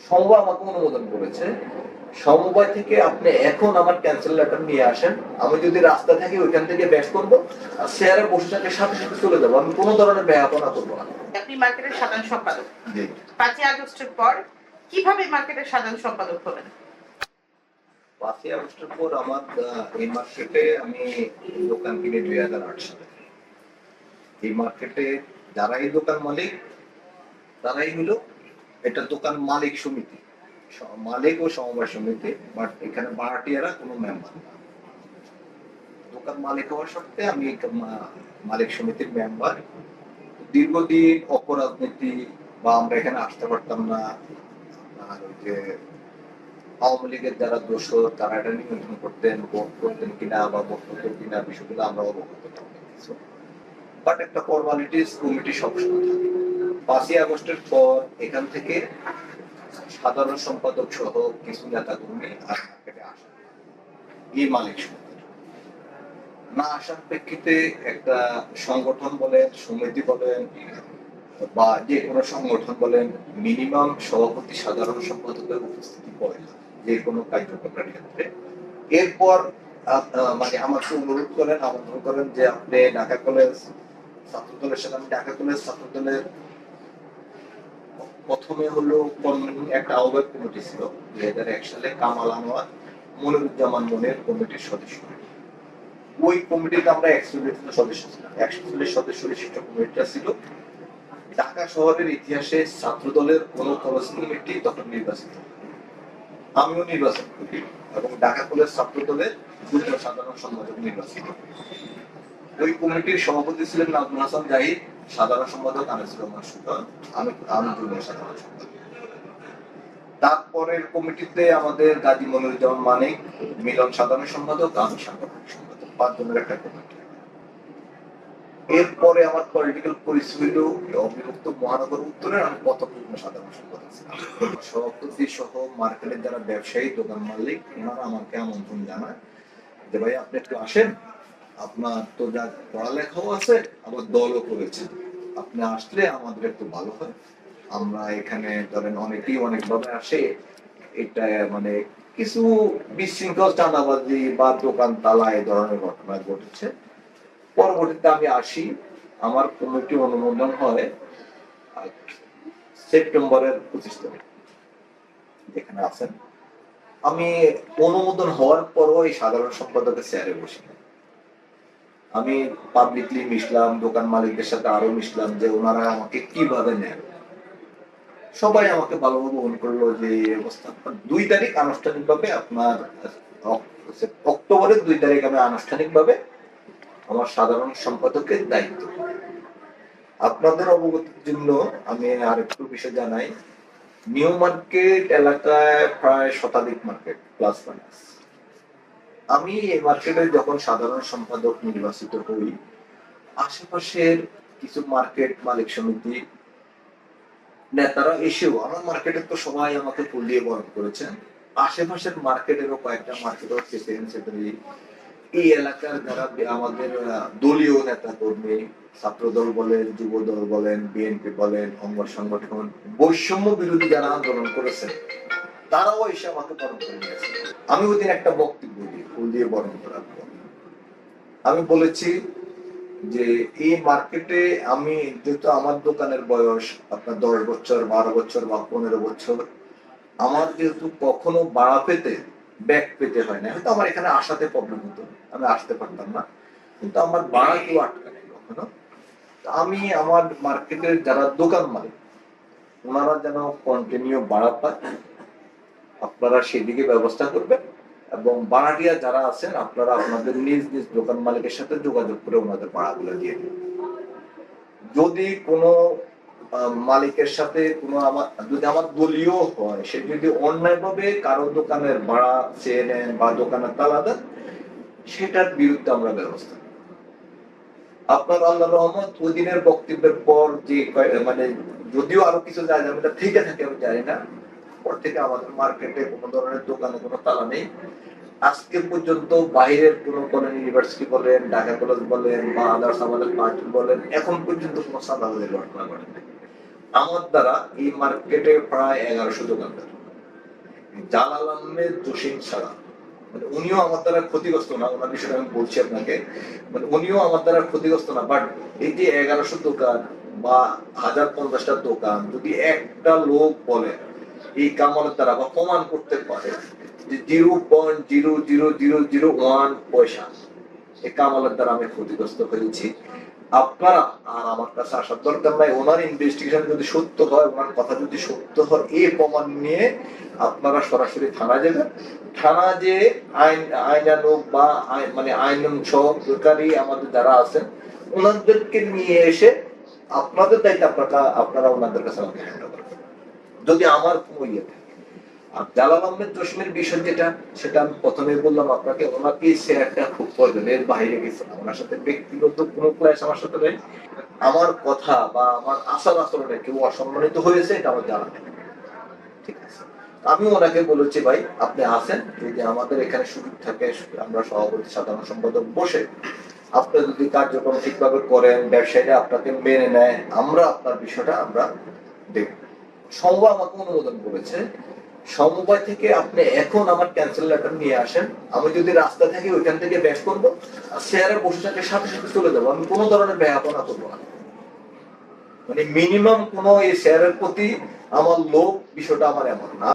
সমবায় আমাকে অনুমোদন করেছে। সমবায় থেকে আপনি এখন আমার ক্যান্সেল লেটার নিয়ে আসেন। আমি যদি রাস্তা থাকি ওইখান থেকে ব্যাক করব আর শেয়ারে বসে থাকলে সাথে সাথে চলে যাব। আমি কোনো ধরনের ব্যয়াপনা করব না। আপনি মার্কেটের সাধারণ সম্পাদক। পাঁচই আগস্টের পর কীভাবে মার্কেটের সাধারণ সম্পাদক হলেন পাঁচই আগস্টের পর আমার এই মার্কেটে আমি দোকান কিনে দুই হাজার আট সালে এই মার্কেটে যারা এই দোকান মালিক তারাই হলো এটা দোকান মালিক সমিতি। মালিক ও সমবায় সমিতি বাট এখানে ভাড়াটিয়ারা কোনো মেম্বার না। দোকান মালিক হওয়ার সত্ত্বে আমি মালিক সমিতির মেম্বার দীর্ঘদিন অপরাজনীতি বা আমরা এখানে আসতে পারতাম না। আর ওই যে আওয়ামী লীগের যারা দোষর তারা এটা নিয়ন্ত্রণ করতেন, ভোট করতেন কিনা বা ভোট করতেন কিনা বিষয়গুলো আমরা অবগত বাট একটা ফর্মালিটিস কমিটি সবসময় থাকে। পাঁচই আগস্টের পর এখান থেকে সাধারণ সম্পাদক সহ কিছু নেতা কর্মী মার্কেটে আসে। এই মালিক না আসার প্রেক্ষিতে একটা সংগঠন বলেন, সমিতি বলেন, বা যে কোনো সংগঠন বলেন মিনিমাম সভাপতি সাধারণ সম্পাদকের উপস্থিতি পড়ে না, যে কোনো কার্যক্রমের ক্ষেত্রে। এরপর মানে আমাকে অনুরোধ করেন, আমন্ত্রণ করেন যে আপনি ঢাকা কলেজ ছাত্র দলের সাথে, আমি ঢাকা কলেজ ছাত্র দলের প্রথমে হলো একটা আহ্বায়ক কমিটি ছিল, দুই হাজার এক সালে কামাল আনোয়ার, মনিরুজ্জামান মনের কমিটির সদস্য। ওই কমিটিতে আমরা একশো সদস্য ছিলাম। একশো চল্লিশ সদস্য বিশিষ্ট কমিটিটা ছিল। ঢাকা শহরের ইতিহাসে ছাত্র দলের কোন কলেজ কমিটি তখন নির্বাচিত আমিও নির্বাচন করি এবং ঢাকা কলেজ ছাত্র দলের সাধারণ সম্পাদক নির্বাচিত ওই কমিটির সভাপতি ছিলেন নাজমুল হাসান জাহিদ। সাধারণ সম্পাদক আনিসুর রহমান আমি আমি যুগ্ম সাধারণ তারপরের কমিটিতে আমাদের গাজী মনিরুজ্জামান মানিক, মিলন সাধারণ সম্পাদক, আমি সাংগঠনিক সম্পাদক, পাঁচজনের একটা কমিটি। এরপরে আমার পলিটিক্যাল পরিচয় হলো অবিভক্ত মহানগর উত্তরের আমি যুগ্ম সাধারণ সম্পাদক ছিলাম। সভাপতি সহ মার্কেটের যারা ব্যবসায়ী, দোকান মালিক ওনারা আমাকে আমন্ত্রণ জানায় যে, ভাই, আপনি একটু আসেন। আপনার তো যা পড়ালেখাও আছে, আবার দলও করেছেন। আপনি আসলে আমাদের একটু ভালো হয়। আমরা এখানে ধরেন অনেকেই অনেকভাবে আসে। এটা মানে কিছু বিশৃঙ্খল চাঁদাবাজি বা দোকান তালা এই ধরনের ঘটনা ঘটেছে। পরবর্তীতে আমি আসি। আমার কমিটি অনুমোদন হয় সেপ্টেম্বরের পঁচিশ তারিখ। যেখানে আছেন। আমি অনুমোদন হওয়ার পরও এই সাধারণ সম্পাদকের চেয়ারে বসি। আমি পাবলিকলি মিশলাম, দোকান মালিকদের সাথে আরও মিশলাম যে ওনারা আমাকে কীভাবে নেন। সবাই আমাকে ভালোভাবে গ্রহণ করল যে অবস্থা। দুই তারিখ আনুষ্ঠানিকভাবে আপনার অক্টোবরের দুই তারিখ আমি আনুষ্ঠানিকভাবে আমার সাধারণ সম্পাদকের দায়িত্ব। আপনাদের অবগতির জন্য আমি আরেকটু বিষয় জানাই। নিউ মার্কেট এলাকায় প্রায় শতাধিক মার্কেট প্লাস মাইনাস আমি এই মার্কেটে যখন সাধারণ সম্পাদক নির্বাচিত হই, আশেপাশের কিছু মার্কেট মালিক সমিতি নেতারা এসেও, আমার মার্কেটে তো সবাই আমাকে ফুল দিয়ে বরণ করেছেন। আশেপাশের মার্কেটেরও কয়েকটা মার্কেট সেক্রেটারি এই এলাকার যারা আমাদের দলীয় নেতা কর্মী ছাত্র দল বলেন যুব দল বলেন বিএনপি বলেন অঙ্গ সংগঠন, বৈষম্য বিরোধী যারা আন্দোলন করেছেন, তারাও এসে আমাকে বরণ করে নিয়েছে। আমি ওই একটা বক্তব্য ফুল দিয়ে বরণ করার পর। আমি বলেছি যে এই মার্কেটে আমি, যেহেতু আমার দোকানের বয়স আপনার দশ বছর, বারো বছর বা পনেরো বছর, আমার যেহেতু কখনো বাড়া পেতে, ব্যাগ পেতে হয় না, হয়তো আমার এখানে আসাতে প্রবলেম হতো, আমি আসতে পারতাম না, কিন্তু আমার বাড়া কেউ আটকায় কখনো। আমি আমার মার্কেটের যারা দোকান মালিক, ওনারা যেন কন্টিনিউ বাড়া পায়, আপনারা সেদিকে ব্যবস্থা করবেন। এবং ভাড়াটিয়া যারা আছেন, আপনারা আপনাদের নিজ নিজ দোকান মালিকের সাথে যোগাযোগ করে ওনাদের ভাড়াগুলো দিয়ে দিন। যদি কোনো মালিকের সাথে কোনো আমার, যদি আমার দলীয় হয়, সে যদি অন্যায়ভাবে কারও দোকানের ভাড়া চেয়ে নেন বা দোকানের তালা দেন, সেটার বিরুদ্ধে আমরা ব্যবস্থা আপনার আল্লাহ রহমত, ওই দিনের বক্তব্যের পর যে মানে যদিও আরও কিছু যায় আমি থেকে থাকে, আমি জানি না পর থেকে আমাদের মার্কেটে কোনো ধরনের দোকানে কোনো তালা নেই। আজকে পর্যন্ত বাইরের কোনো কলেজ ইউনিভার্সিটি বলেন, ঢাকা কলেজ বলেন বা আদার্স আমাদের পার্টি বলেন, এখন পর্যন্ত কোনো সাদাবাদের ঘটনা ঘটেনি আমার দ্বারা এই মার্কেটে প্রায় এগারোশো দোকানদার। জালাল আহমেদ জসিম ছাড়া মানে উনিও আমার দ্বারা ক্ষতিগ্রস্ত না, ওনার বিষয়ে আমি বলছি আপনাকে। মানে উনিও আমার দ্বারা ক্ষতিগ্রস্ত না বাট এই যে এগারোশো দোকান বা হাজার পঞ্চাশটা দোকান, যদি একটা লোক বলে এই কামালের দ্বারা বা প্রমাণ করতে পারে। যে zero point zero zero zero zero one পয়সা, এই কামালের দ্বারা আমি ক্ষতিগ্রস্ত হয়েছি। আপনারা, আর আমার কাছে আসার দরকার নাই, ওনার ইনভেস্টিগেশন যদি সত্য হয়, ওনার কথা যদি সত্য হয় এই প্রমাণ নিয়ে আপনারা সরাসরি থানা যাবেন। থানা যে আইন আইনানুক বা মানে আইন সহকারী আমাদের যারা আছেন, ওনাদেরকে নিয়ে এসে আপনাদের দায়িত্ব আপনারা আপনারা ওনাদের কাছে আমাকে হ্যান্ড যদি আমার কোনো ইয়ে থাকে। আর জালাল আহমেদ জসিমের বিষয় যেটা, সেটা আমি প্রথমে বললাম আপনাকে, ওনাকে সে একটা খুব প্রয়োজন এর বাইরে গেছে ওনার সাথে ব্যক্তিগত কোনো ক্লাস আমার সাথে নেই। আমার কথা বা আমার আচার আচরণে কেউ অসম্মানিত হয়েছে, এটা আমার জানা নেই। ঠিক আছে? আমি ওনাকে বলেছি, ভাই, আপনি আসেন। যদি আমাদের এখানে সুযোগ থাকে, আমরা সভাপতি, সাধারণ সম্পাদক বসে আপনি যদি কার্যক্রম ঠিকভাবে করেন, ব্যবসায়ীরা আপনাকে মেনে নেয়, আমরা আপনার বিষয়টা আমরা দেখব। সমবায় আমাকে অনুমোদন করেছে। সমবায় থেকে আপনি এখন আমার ক্যান্সেল লেটার নিয়ে আসেন। আমি যদি রাস্তা থেকে ওইখান থেকে ব্যাক করব শেয়ারের শেয়ারে বসে থাকে সাথে সাথে চলে যাব। আমি কোনো ধরনের ব্যয়াপনা করব না। মানে মিনিমাম কোনো এই শেয়ারের প্রতি আমার লোভ বিষয়টা আমার এমন না।